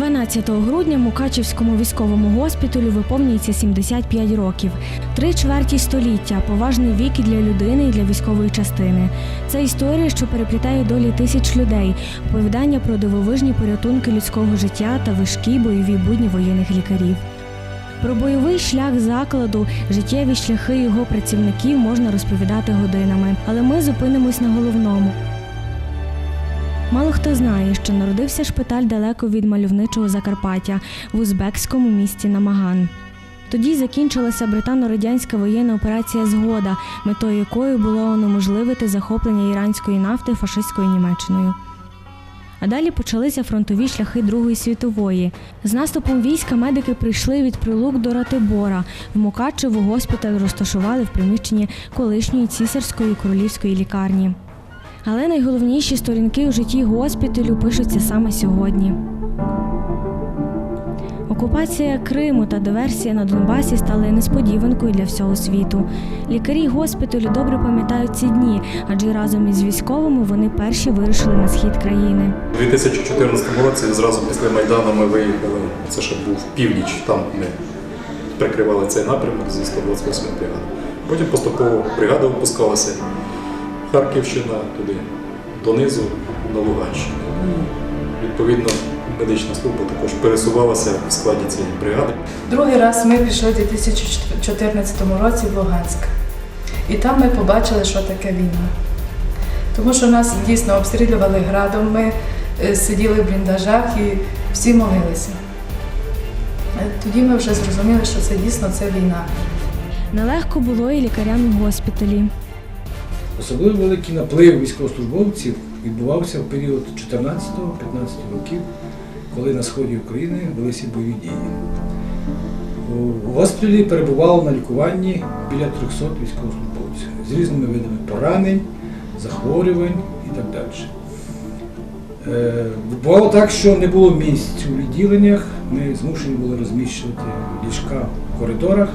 12 грудня Мукачівському військовому госпіталю виповнюється 75 років. Три чверті століття поважний вік і для людини, і для військової частини. Це історія, що переплітає долі тисяч людей, оповідання про дивовижні порятунки людського життя та важкі бойові будні воєнних лікарів. Про бойовий шлях закладу, життєві шляхи його працівників можна розповідати годинами, але ми зупинимось на головному. Мало хто знає, що народився шпиталь далеко від мальовничого Закарпаття в узбекському місті Намаган. Тоді закінчилася британо-радянська воєнна операція Згода, метою якої було унеможливити захоплення іранської нафти фашистською Німеччиною. А далі почалися фронтові шляхи Другої світової. З наступом війська медики прийшли від Прилук до Ратибора. В Мукачево госпіталь розташували в приміщенні колишньої цісарської королівської лікарні. Але найголовніші сторінки у житті госпіталю пишуться саме сьогодні. Окупація Криму та диверсія на Донбасі стали несподіванкою для всього світу. Лікарі госпіталю добре пам'ятають ці дні, адже разом із військовими вони перші вирушили на схід країни. У 2014 році зразу після Майдану ми виїхали. Це ще був північ, там ми прикривали цей напрямок зі 128 бригади. Потім поступово бригада випускалася. Харківщина туди, донизу на Луганщину. Ну, Відповідно, медична служба також пересувалася в складі цієї бригади. Другий раз ми пішли у 2014 році в Луганськ. І там ми побачили, що таке війна. Тому що нас дійсно обстрілювали градом, ми е, сиділи в бліндажах і всі молилися. Е, Тоді ми вже зрозуміли, що це дійсно це війна. Нелегко було і лікарям в госпіталі. Особливо великий наплив військовослужбовців відбувався в період 14-15 років, коли на сході України велися бойові дії. У госпіталі перебувало на лікуванні біля 300 військовослужбовців з різними видами поранень, захворювань і так далі. Е, Бувало так, що не було місць у відділеннях, ми змушені були розміщувати ліжка в коридорах,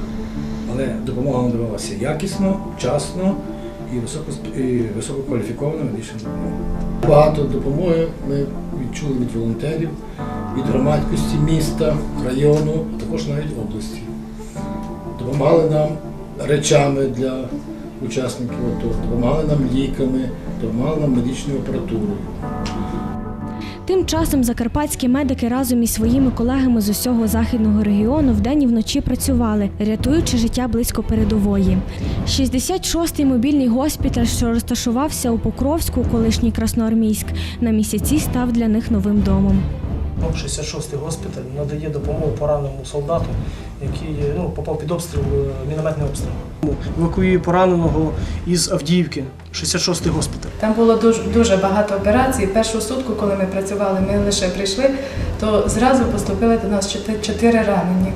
але допомога надавалася якісно, вчасно і, високо, і висококваліфікована медична допомога. Багато допомоги ми відчули від волонтерів, від громадськості міста, району, а також навіть області. Допомагали нам речами для учасників допомагали нам ліками, допомагали нам медичною апаратурою. Тим часом закарпатські медики разом із своїми колегами з усього західного регіону вдень і вночі працювали, рятуючи життя близько передової. 66-й мобільний госпіталь, що розташувався у Покровську, колишній Красноармійськ, на місяці став для них новим домом. 66-й госпіталь надає допомогу пораненому солдату, який ну, попав під обстріл, е, мінометний обстріл. Евакуює пораненого із Авдіївки, 66-й госпіталь. Там було дуже, дуже багато операцій. Першу сутку, коли ми працювали, ми лише прийшли, то зразу поступили до нас чотири ранені.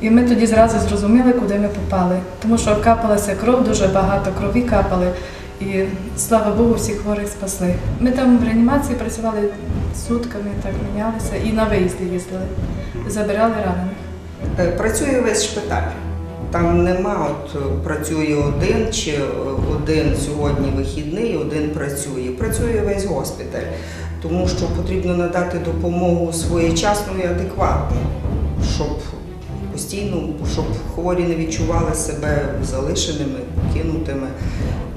І ми тоді зразу зрозуміли, куди ми попали. Тому що капалася кров, дуже багато крові капали. І слава Богу, всіх хворих спасли. Ми там в реанімації працювали сутками, так мінялися і на виїзди їздили, забирали ранених. Е, Працює весь шпиталь. Там нема, от е, працює один чи е, один сьогодні вихідний, один працює. Працює весь госпіталь, тому що потрібно надати допомогу своєчасно і адекватно, постійно, щоб хворі не відчували себе залишеними, покинутими.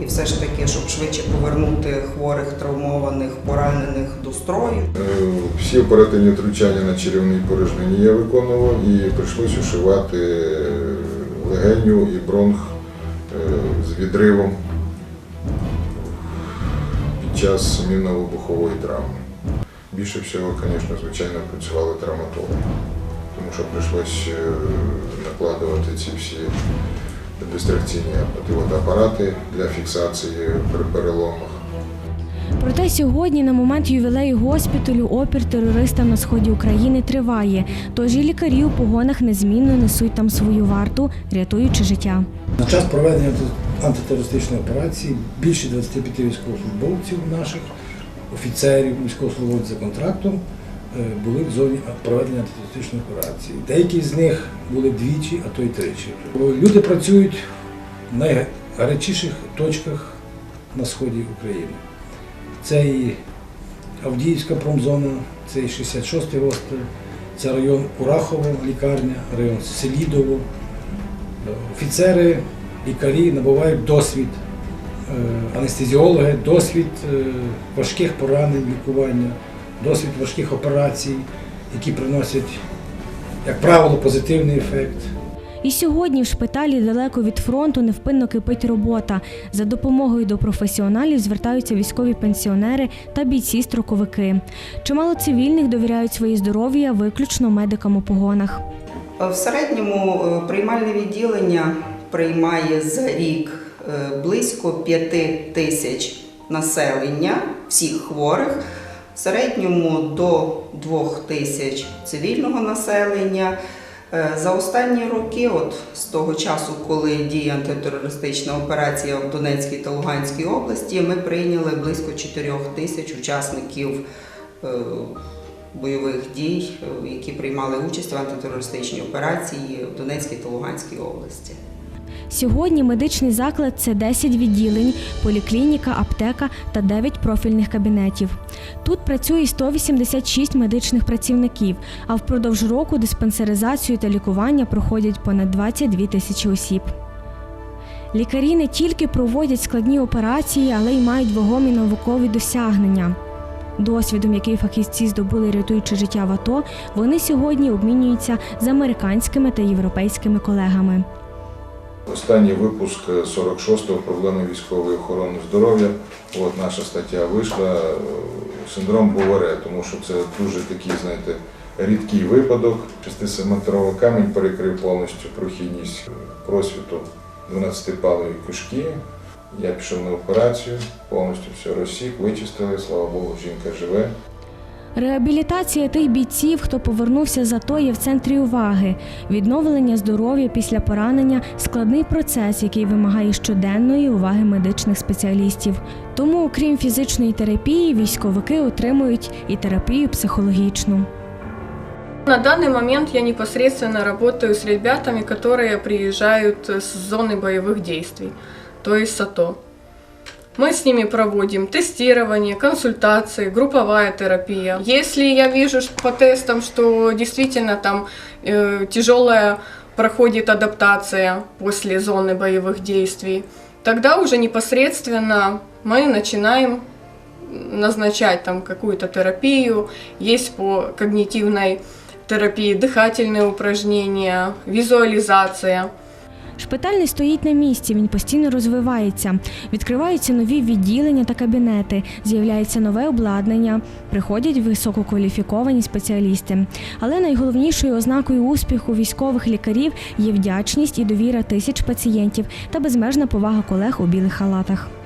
І все ж таки, щоб швидше повернути хворих, травмованих, поранених до строю. Е, Всі оперативні втручання на черевній порожнині я виконував і прийшлось ушивати е, легеню і бронх е, з відривом під час мінно-вибухової травми. Більше всього, звісно, звичайно, працювали травматологи, тому що прийшлось е, накладувати ці всі дистракційні апарати для фіксації при переломах. Проте сьогодні, на момент ювілею госпіталю, опір терористам на сході України триває. Тож і лікарі у погонах незмінно несуть там свою варту, рятуючи життя. На час проведення антитерористичної операції більше 25 військовослужбовців наших, офіцерів, військовослужбовців за контрактом були в зоні проведення антитерористичної операції. Деякі з них були двічі, а то й тричі. Люди працюють в найгарячіших точках на сході України. Це і Авдіївська промзона, це і 66-й госпіталь, це район Курахово, лікарня, район Селідово. Офіцери, лікарі набувають досвід, е, анестезіологи, досвід е, важких поранень, лікування, досвід важких операцій, які приносять, як правило, позитивний ефект. І сьогодні в шпиталі далеко від фронту невпинно кипить робота. За допомогою до професіоналів звертаються військові пенсіонери та бійці-строковики. Чимало цивільних довіряють своє здоров'я виключно медикам у погонах. В середньому е, приймальне відділення приймає за рік е, близько 5 тисяч населення всіх хворих, в середньому до 2 тисяч цивільного населення. Е, За останні роки, от з того часу, коли діє антитерористична операція в Донецькій та Луганській області, ми прийняли близько 4 тисяч учасників е, бойових дій, е, які приймали участь в антитерористичній операції в Донецькій та Луганській області. Сьогодні медичний заклад це 10 відділень, поліклініка, аптека та 9 профільних кабінетів. Тут працює 186 медичних працівників, а впродовж року диспансеризацію та лікування проходять понад 22 тисячі осіб. Лікарі не тільки проводять складні операції, але й мають вагомі наукові досягнення. Досвідом, який фахівці здобули, рятуючи життя в АТО, вони сьогодні обмінюються з американськими та європейськими колегами. Останній випуск 46-го проблеми військової охорони здоров'я. От наша стаття вийшла е, синдром Боваре, тому що це дуже такий, знаєте, рідкий випадок. 6-метровий камінь перекрив повністю прохідність просвіту 12-палої кишки. Я пішов на операцію, повністю все розсік, вичистили, слава Богу, жінка живе. Реабілітація тих бійців, хто повернувся з АТО, є в центрі уваги. Відновлення здоров'я після поранення складний процес, який вимагає щоденної уваги медичних спеціалістів. Тому, окрім фізичної терапії, військовики отримують і терапію психологічну. На данный момент я непосредственно работаю с ребятами, которые приезжают с зоны боевых действий, то есть с АТО. Мы с ними проводим тестирование, консультации, групповая терапия. Если я вижу по тестам, что действительно там э, тяжелая проходит адаптация после зоны боевых действий, тогда уже непосредственно мы начинаем назначать там какую-то терапию. Есть по когнитивной терапии дыхательные упражнения, визуализация. Шпиталь не стоїть на місці, він постійно розвивається. Відкриваються нові відділення та кабінети, з'являється нове обладнання, приходять висококваліфіковані спеціалісти. Але найголовнішою ознакою успіху військових лікарів є вдячність і довіра тисяч пацієнтів та безмежна повага колег у білих халатах.